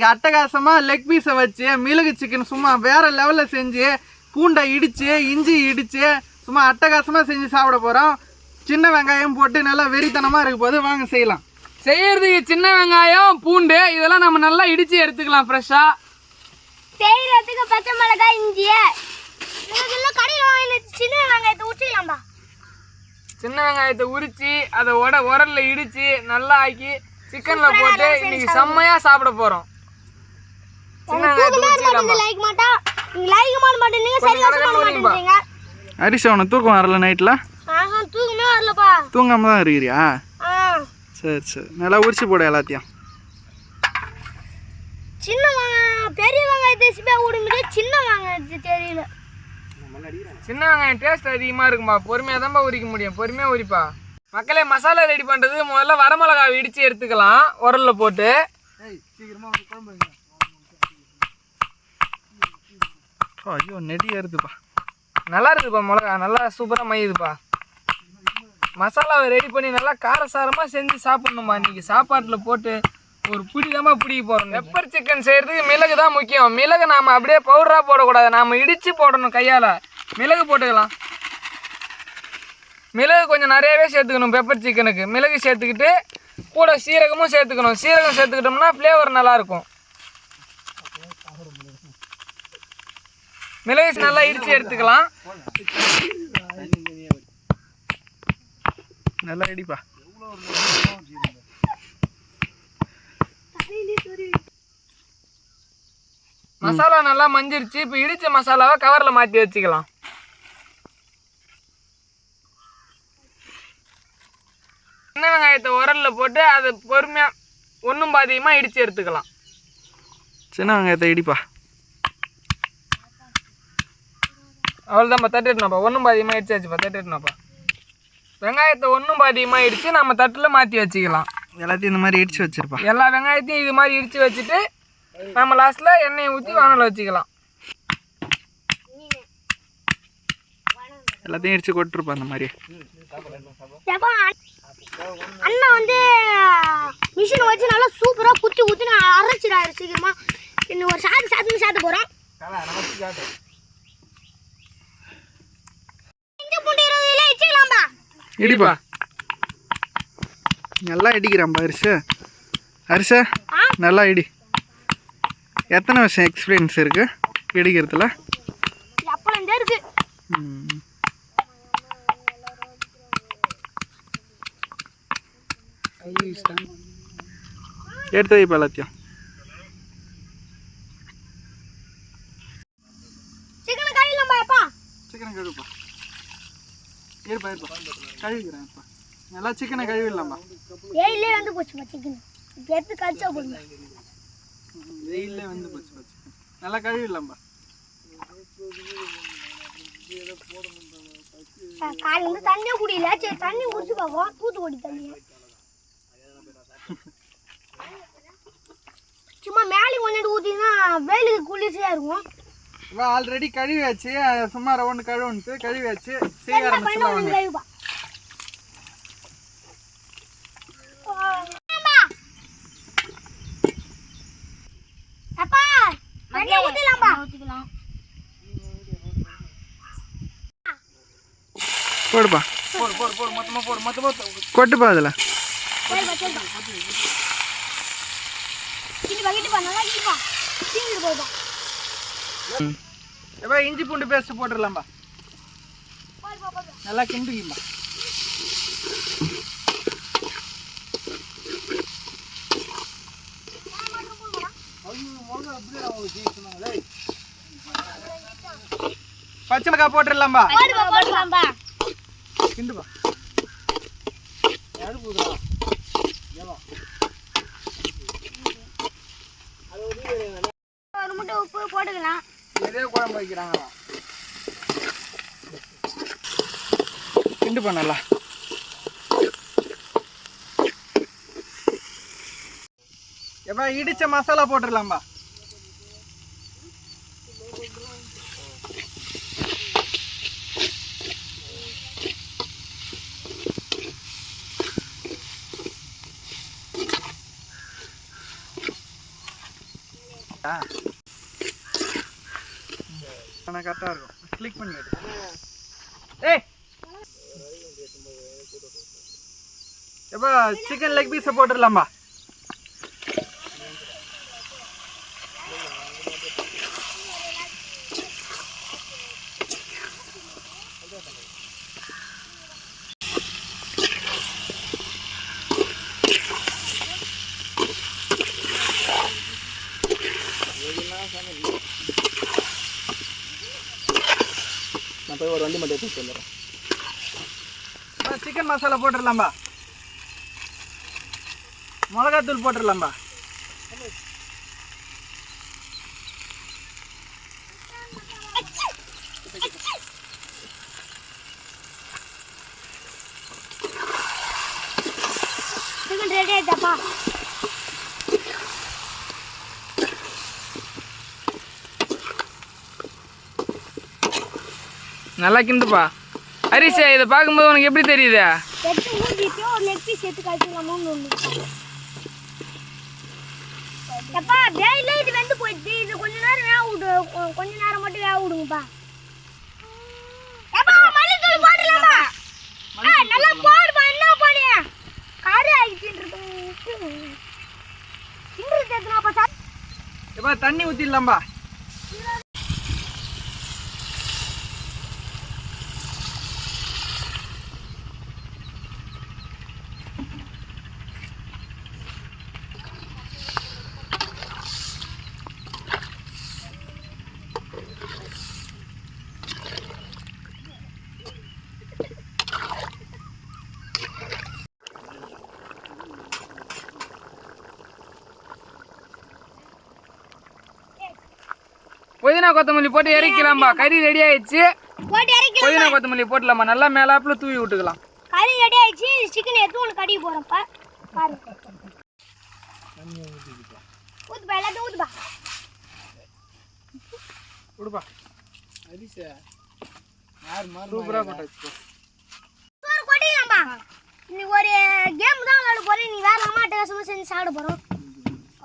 இன்னைக்கு அட்டகாசமா லெக் பீஸை வச்சு மிளகு சிக்கன் சும்மா வேற லெவல்ல செஞ்சு பூண்டை இடிச்சு இஞ்சி இடிச்சு சும்மா அட்டகாசமா செஞ்சு சாப்பிட போறோம். சின்ன வெங்காயம் போட்டு நல்லா வெறித்தனமா இருக்க போது வாங்க செய்யலாம். செய்யறதுக்கு சின்ன வெங்காயம் பூண்டு இதெல்லாம் நம்ம நல்லா இடிச்சு எடுத்துக்கலாம் ஃப்ரெஷ்ஷா செய்யறதுக்கு பச்சை மிளகாய் இஞ்சி சின்ன வெங்காயத்தை ஊற்றிக்கலாம்பா சின்ன வெங்காயத்தை உரிச்சு அதை உட உரல்ல இடிச்சு நல்லா ஆக்கி சிக்கன்ல போட்டு இன்னைக்கு செம்மையா சாப்பிட உரிச்சுக்கலாம்பா லைக் மாட்டா. நீங்க லைக் மாட்ட மாட்டேங்க சரி வைங்கப்பா. மாட்டேங்க அரிசி அவனுக்கு தூக்கம் வரல நைட்டில் ஆஹா தூக்கமே வரலப்பா. தூங்காம தான் இருக்கிறியா? சரி சரி. நல்லா உரிச்சு போடு எல்லாத்தையும். சின்ன வெங்காயம் பெரிய வெங்காயத்தை சிப்பா விடும்போது சின்ன வெங்காயத்து தெரியல. சின்ன வெங்காயம் டேஸ்ட் அதிகமா இருக்கும்பா பொறுமையா தான்ப்பா உரிக்க முடியும். பொறுமையா உரிப்பா. மக்களே மசாலா ரெடி பண்றது முதல்ல வரமிளகாய் இடிச்சு எடுத்துக்கலாம். உரல்ல போட்டு. ஐயோ நெடி ஏறுதுப்பா நல்லா இருக்குதுப்பா மிளகா நல்லா சூப்பராக மையுதுப்பா. மசாலாவை ரெடி பண்ணி நல்லா காரசாரமாக செஞ்சு சாப்பிட்ணுமா இன்றைக்கி சாப்பாட்டில் போட்டு ஒரு புடிதமாக பிடிக்க போகிறோம் பெப்பர் சிக்கன் செய்கிறதுக்கு மிளகு தான் முக்கியம். மிளகு நாம் அப்படியே பவுடராக போடக்கூடாது. நாம் இடித்து போடணும் கையால். மிளகு போட்டுக்கலாம். மிளகு கொஞ்சம் நிறையவே சேர்த்துக்கணும் பெப்பர் சிக்கனுக்கு மிளகு சேர்த்துக்கிட்டு கூட சீரகமும் சேர்த்துக்கணும். சீரகம் சேர்த்துக்கிட்டோம்னா ஃப்ளேவர் நல்லாயிருக்கும் மிளகு நல்லா இடிச்சு எடுத்துக்கலாம். நல்லா இடிப்பா. மசாலா நல்லா மஞ்சிருச்சு. இப்போ இடித்த மசாலாவை கவரில் மாற்றி வச்சுக்கலாம். சின்ன வெங்காயத்தை உரலில் போட்டு அதை பொறுமையாக ஒன்றும் பாதியமாக இடித்து எடுத்துக்கலாம். சின்ன வெங்காயத்தை இடிப்பா. அவ்வளோதான்ப்பா தட்டிடணும்ப்பா. ஒன்றும் பாதியமாக இடிச்சாச்சுப்பா தட்டிடணும்ப்பா. வெங்காயத்தை ஒன்றும் பாதியமாக இடித்து நம்ம தட்டில் மாற்றி வச்சுக்கலாம். எல்லாத்தையும் இந்த மாதிரி இடிச்சு வச்சிருப்பா. எல்லா வெங்காயத்தையும் இது மாதிரி இடித்து வச்சுட்டு நம்ம லாஸ்ட்டில் எண்ணெயை ஊற்றி வானல் வச்சுக்கலாம். எல்லாத்தையும் இடிச்சு கொட்டிருப்பா அந்த மாதிரி. அண்ணா வந்து மிஷினை வச்சு நல்லா சூப்பராக குத்தி ஊற்றி நான் அரைச்சிடாரு சீக்கிரமா. இன்னும் ஒரு சாத்து சாத்துன்னு சாத்த போகிறோம் இஞ்சி பூண்டு இருபதுல வச்சுக்கலாம்பா இடிப்பா. நல்லா இடிக்கிறான்பா அரிசு. அரிச? நல்லா இடி. எத்தனை வருஷம் எக்ஸ்பீரியன்ஸ் இருக்கு இடிக்கிறதுல? எப்பலேருந்தே இருக்கு. ம். எடுத்து வைப்பா எல்லாத்தையும் சிக்கனை கழிக்கலாம்பா எப்பா சிக்கனை கழுவுப்பா இருப்பா இருப்பா கழுவிக்கிறேன் இப்போ நல்லா சிக்கனை கழுவிடலாமா ஏயிலே வந்து போச்சுப்பா சிக்கன். எடுத்து கழிச்சா போதும். வெயிலே வந்து போச்சு பா சிக்கன். நல்லா கழுவிடலாம்பா காலையில இருந்து தண்ணியே குடியில சரி தண்ணி குடிச்சு பார்ப்போம். தூத்துக்குடி தண்ணி. சும்மா மேலே கொண்டுட்டு ஊற்றினா வேலுக்கு குளிர்ச்சியாக இருக்கும். ஆல்ரெடி கழுவியாச்சு. சும்மா ரவுண்டு கழுவுன்ட்டு கழுவியாச்சு. செய்ய என்ன பண்ண ஆரம்பிச்சிடலாம் ஒன்று வாங்க கழுவுப்பா அப்பா தண்ணி ஊற்றிலாம்பா ஊற்றிக்கலாம் போடுப்பா போடு போடு போடு மொத்தமாக போடு மொத்தமாக கொட்டுப்பா அதில் இஞ்சி பூண்டு பேஸ்ட் போட்டுடலாம்பா நல்லா கிண்டுக்கிம்பா பச்சை மிளகாய் போட்டுடலாம்பா. போடுப்பா போடுப்பாம்பா கிண்டுப்பா. ஒரு முட்டை உப்பு போட்டுக்கலாம். இதே குழம்பு வைக்கிறாங்களா நல்லா. எப்பா இடிச்ச மசாலா போட்டுடலாம்பா. ஆனால் கரெக்டாக இருக்கும். கிளிக் பண்ணி. ஏய்! எப்பா சிக்கன் லெக் பீஸை போட்டுடலாம்பா. ஒரு வண்டி மட்டும் எடுத்து வந்துடுறேன். சிக்கன் மசாலா போட்டுடலாம்பா மிளகாத்தூள் போட்டுடலாம்பா சிக்கன் ரெடி ஆயிட்டாப்பா. நல்லா கிண்டுப்பா. ஹரிஷா இதை பார்க்கும்போது உனக்கு எப்படி தெரியுது? எப்பா வேலையில இது வெந்து போயிடுச்சு. இது கொஞ்ச நேரம் வேக விடு. கொஞ்ச நேரம் மட்டும் வேக விடுங்கப்பா. எப்பா மல்லித்தூள் போட்டுலாமா ஏய், நல்லா போடுப்பா. என்ன தேத்துனாப்பா சார் எப்பா தண்ணி ஊற்றிடலாம்பா புதினா கொத்தமல்லி போட்டு இறக்கலாம்பா கறி ரெடி ஆயிடுச்சு. போட்டு இறக்கி புதினா கொத்தமல்லி போட்டலாமா நல்லா மேலாப்புல தூவி விட்டுக்கலாம். கறி ரெடி ஆயிடுச்சு. சிக்கன் எடுத்து உனக்கு கடிக்க போறேன்ப்பா பாரு. ஊத்துப்பா எல்லாத்தையும் ஊத்துப்பா. யார் சூப்பராக போட்டாச்சு சோறு கொட்டிடலாம்பா இன்னைக்கு ஒரு கேம் தான் விளையாட போறேன். நீ வேற அம்மா அட்டகாசமா செஞ்சு சாப்பிட போறோம்.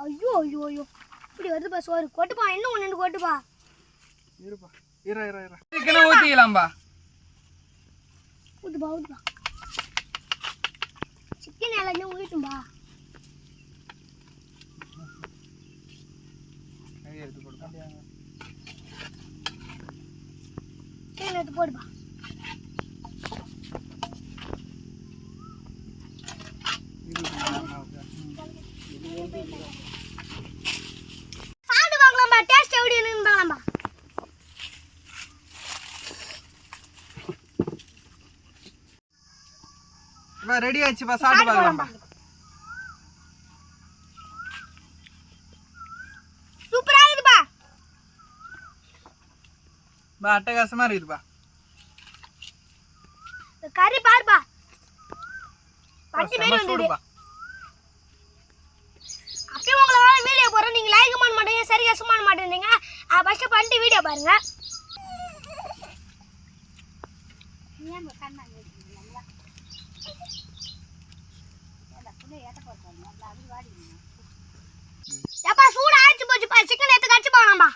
ஐயோ ஐயோ ஐயோ. இப்படி வருதுப்பா சோறு. கொட்டுப்பா. இன்னும் ஒன்று ரெண்டு கொட்டுப்பா. இருப்பா. இரு இரு இரு. சிக்கனை ஊற்றிக்கலாம்பா ஊத்துப்பா ஊத்துப்பா. சிக்கன் எல்லாத்தையும் ஊட்டும்பா கை எடுத்து கொடுப்பா சிக்கன் எடுத்து போடுப்பா சாப்பிட்டு பார்க்கலாம்பா டேஸ்ட் எப்படி இருக்குன்னு பார்க்கலாம்பா இப்போ ரெடி ஆயிடுச்சுப்பா சாப்பிட்டு பார்க்கலாம்பா சூப்பரா இருக்குதுப்பா. பா. அட்டகாசமாக இருக்குதுப்பா கறி பாருப்பா. பட்டி செம வந்தது. அப்படியே உங்களால வீடியோ போறோம். நீங்க லைக் பண்ண மாட்டீங்க சரியா சும்மா மாட்டேங்க ஃபர்ஸ்ட் பண்ணிட்டு வீடியோ பாருங்க. எப்பா சூடு ஆயிடுச்சு போச்சுப்பா சிக்கன் எடுத்து கடிச்சு போகலாம்பா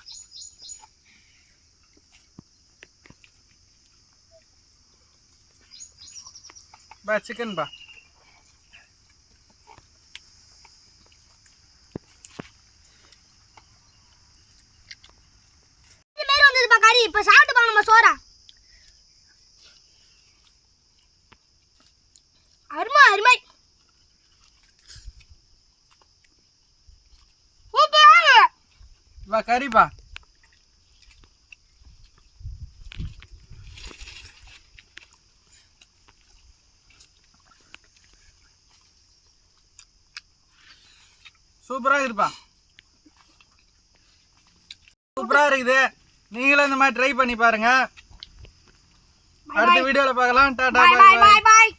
பா. சிக்கன் பா. இப்ப சாப்பிட்டு பாருங்கம்மா சோறா அருமை அருமை சூப்பரா இருக்கு. பா கறிப்பா சூப்பராக இருக்குப்பா சூப்பராக இருக்குது. நீங்களும் இந்த மாதிரி ட்ரை பண்ணி பாருங்க. அடுத்த வீடியோவில் பார்க்கலாம். டாடா பாய் பாய்